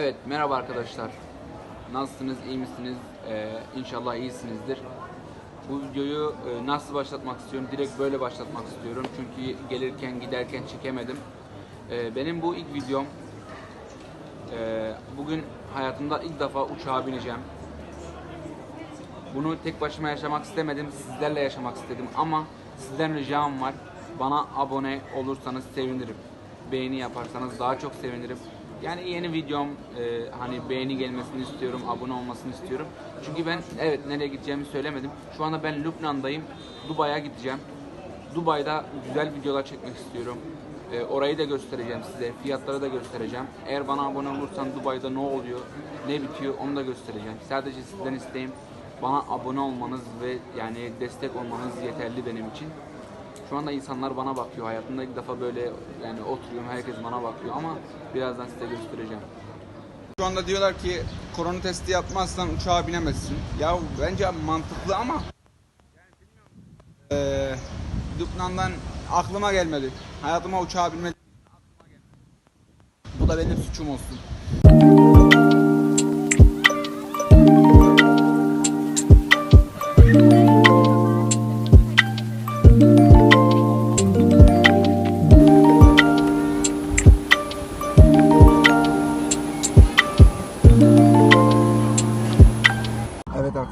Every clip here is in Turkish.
Evet, merhaba arkadaşlar. Nasılsınız, iyi misiniz? Ee, inşallah iyisinizdir. Bu videoyu e, nasıl başlatmak istiyorum? Direkt böyle başlatmak istiyorum. Çünkü gelirken, giderken çekemedim. Ee, benim bu ilk videom. Ee, bugün hayatımda ilk defa uçağa bineceğim. Bunu tek başıma yaşamak istemedim, sizlerle yaşamak istedim ama sizden ricam var. Bana abone olursanız sevinirim. Beğeni yaparsanız daha çok sevinirim. Yani yeni videom e, hani beğeni gelmesini istiyorum, abone olmasını istiyorum. Çünkü ben evet nereye gideceğimi söylemedim. Şu anda ben Lübnan'dayım. Dubai'ye gideceğim. Dubai'da güzel videolar çekmek istiyorum. E, orayı da göstereceğim size. Fiyatları da göstereceğim. Eğer bana abone olursan Dubai'de ne oluyor, ne bitiyor onu da göstereceğim. Sadece sizden isteğim bana abone olmanız ve yani destek olmanız yeterli benim için. Şu anda insanlar bana bakıyor. Hayatımda ilk defa böyle yani oturuyorum herkes bana bakıyor ama birazdan size göstereceğim. Şu anda diyorlar ki korona testi yapmazsan uçağa binemezsin. Ya bence mantıklı ama ee, Lübnan'dan aklıma gelmedi. Hayatıma uçağa binmedi. Bu da benim suçum olsun.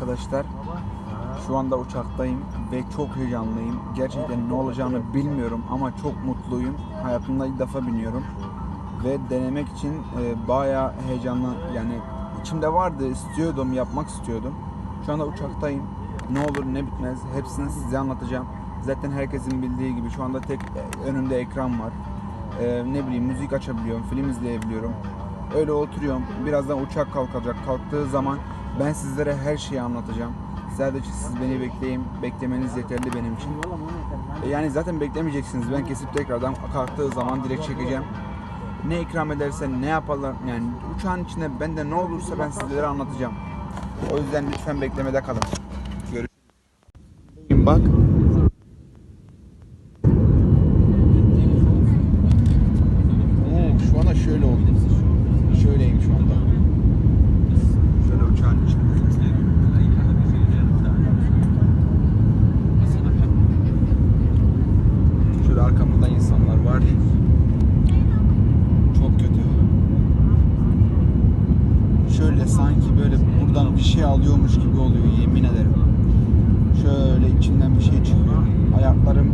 Arkadaşlar. Şu anda uçaktayım ve çok heyecanlıyım. Gerçekten ne olacağını bilmiyorum ama çok mutluyum. Hayatımda ilk defa biniyorum. Ve denemek için e, bayağı heyecanlı yani içimde vardı istiyordum yapmak istiyordum. Şu anda uçaktayım. Ne olur ne bitmez hepsini size anlatacağım. Zaten herkesin bildiği gibi şu anda tek e, önümde ekran var. E, ne bileyim müzik açabiliyorum, film izleyebiliyorum. Öyle oturuyorum. Birazdan uçak kalkacak. Kalktığı zaman ben sizlere her şeyi anlatacağım. Sadece siz beni bekleyin. Beklemeniz yeterli benim için. E, Yani zaten beklemeyeceksiniz. Ben kesip tekrardan kalktığı zaman direkt çekeceğim. Ne ikram ederse ne yaparlar yani uçağın içinde bende ne olursa ben sizlere anlatacağım. O yüzden lütfen beklemede kalın. Görüşürüz. Bak. Oo, şu anda şöyle oldu. Şöyleyim şu anda. Şöyle uçağın içinde. Şöyle arkamızda insanlar var. Çok kötü. Şöyle sanki böyle buradan bir şey alıyormuş gibi oluyor yemin ederim. Şöyle içinden bir şey çıkıyor. Ayaklarım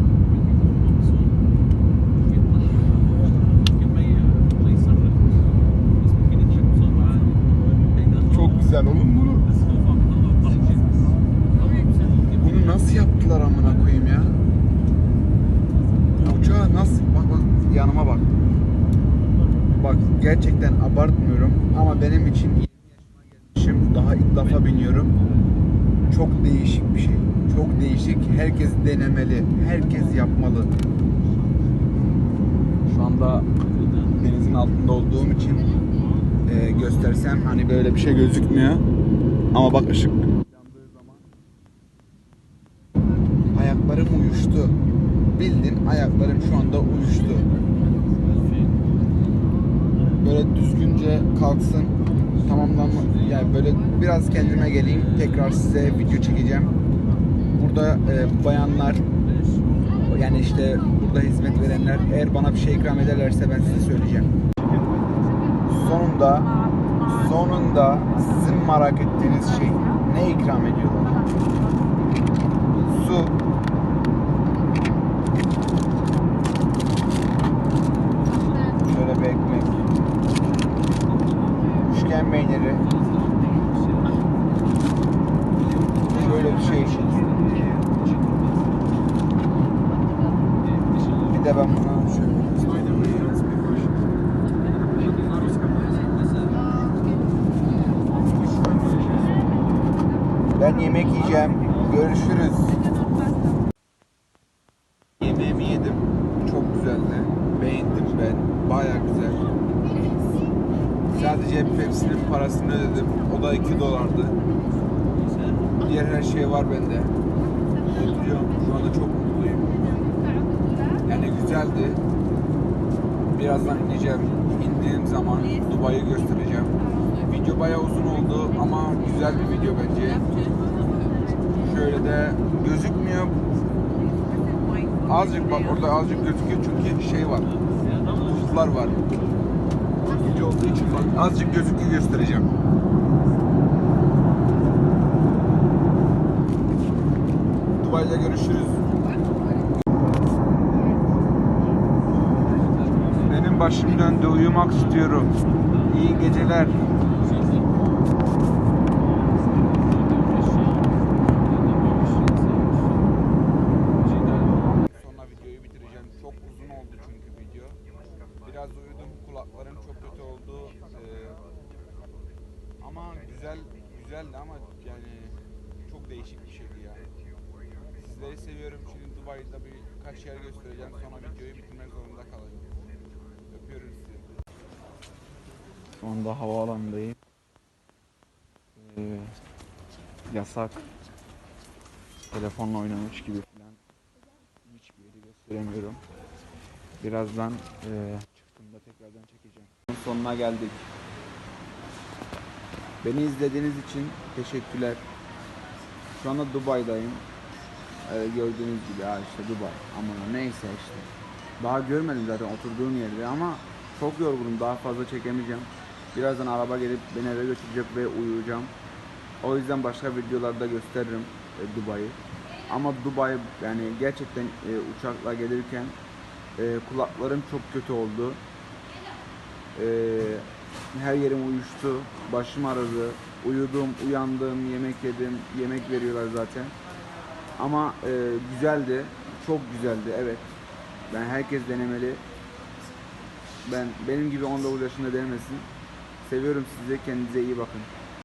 çok güzel oğlum bunu. Nasıl yaptılar amına koyayım ya? Uçağa nasıl bak bak yanıma bak. Bak gerçekten abartmıyorum ama benim için 20 yaşıma gelmişim. Daha ilk defa biniyorum. Çok değişik bir şey. Çok değişik. Herkes denemeli. Herkes yapmalı. Şu anda denizin altında olduğum için e, göstersem hani böyle bir şey gözükmüyor. Ama bak ışık ayaklarım uyuştu. Bildin ayaklarım şu anda uyuştu. Böyle düzgünce kalksın tamamlanma yani böyle biraz kendime geleyim tekrar size video çekeceğim. Burada e, bayanlar yani işte burada hizmet verenler eğer bana bir şey ikram ederlerse ben size söyleyeceğim. Sonunda sonunda sizin merak ettiğiniz şey ne ikram ediyorlar? Su Şöyle bir ekmek. Üçgen peyniri. Şöyle bir şey. Bir de ben bunu şöyle Ben yemek yiyeceğim. Görüşürüz. Yemeğimi yedim. Çok güzeldi. Beğendim ben. Baya güzel. Sadece Pepsi'nin parasını ödedim. O da 2 dolardı. Diğer her şey var bende. Oturuyorum. Şu anda çok mutluyum. Yani güzeldi. birazdan ineceğim. İndiğim zaman Dubai'yi göstereceğim. Video bayağı uzun oldu ama güzel bir video bence. Şöyle de gözükmüyor. Azıcık bak orada azıcık gözüküyor çünkü şey var. Buzlar var. Video olduğu için bak azıcık gözüküyor göstereceğim. Dubai'de görüşürüz. Benim başım döndü, uyumak istiyorum. İyi geceler. Sonra videoyu bitireceğim. Çok uzun oldu çünkü video. Biraz uyudum, kulaklarım çok kötü oldu. Ee, ama güzel, güzeldi ama yani çok değişik bir şeydi ya. Sizleri seviyorum. Şimdi Dubai'de birkaç yer göstereceğim. Sonra videoyu bitirmek zorunda kalacağım. Öpüyorum sizi. Şu anda havaalanındayım. Ee, yasak. Telefonla oynamış gibi falan. Hiçbir yeri gösteremiyorum. Birazdan çıktığımda tekrardan çekeceğim. Sonuna geldik. Beni izlediğiniz için teşekkürler. Şu anda Dubai'dayım. Ee, gördüğünüz gibi ha işte Dubai. Ama neyse işte. Daha görmedim zaten oturduğum yerde ama çok yorgunum. Daha fazla çekemeyeceğim. Birazdan araba gelip beni eve götürecek ve uyuyacağım. O yüzden başka videolarda gösteririm e, Dubai'yi. Ama Dubai yani gerçekten e, uçakla gelirken e, kulaklarım çok kötü oldu. E, her yerim uyuştu, başım ağrıdı, uyudum, uyandım, yemek yedim, yemek veriyorlar zaten. Ama e, güzeldi, çok güzeldi evet. Ben herkes denemeli. Ben benim gibi 19 yaşında denemesin. Seviyorum sizi, kendinize iyi bakın.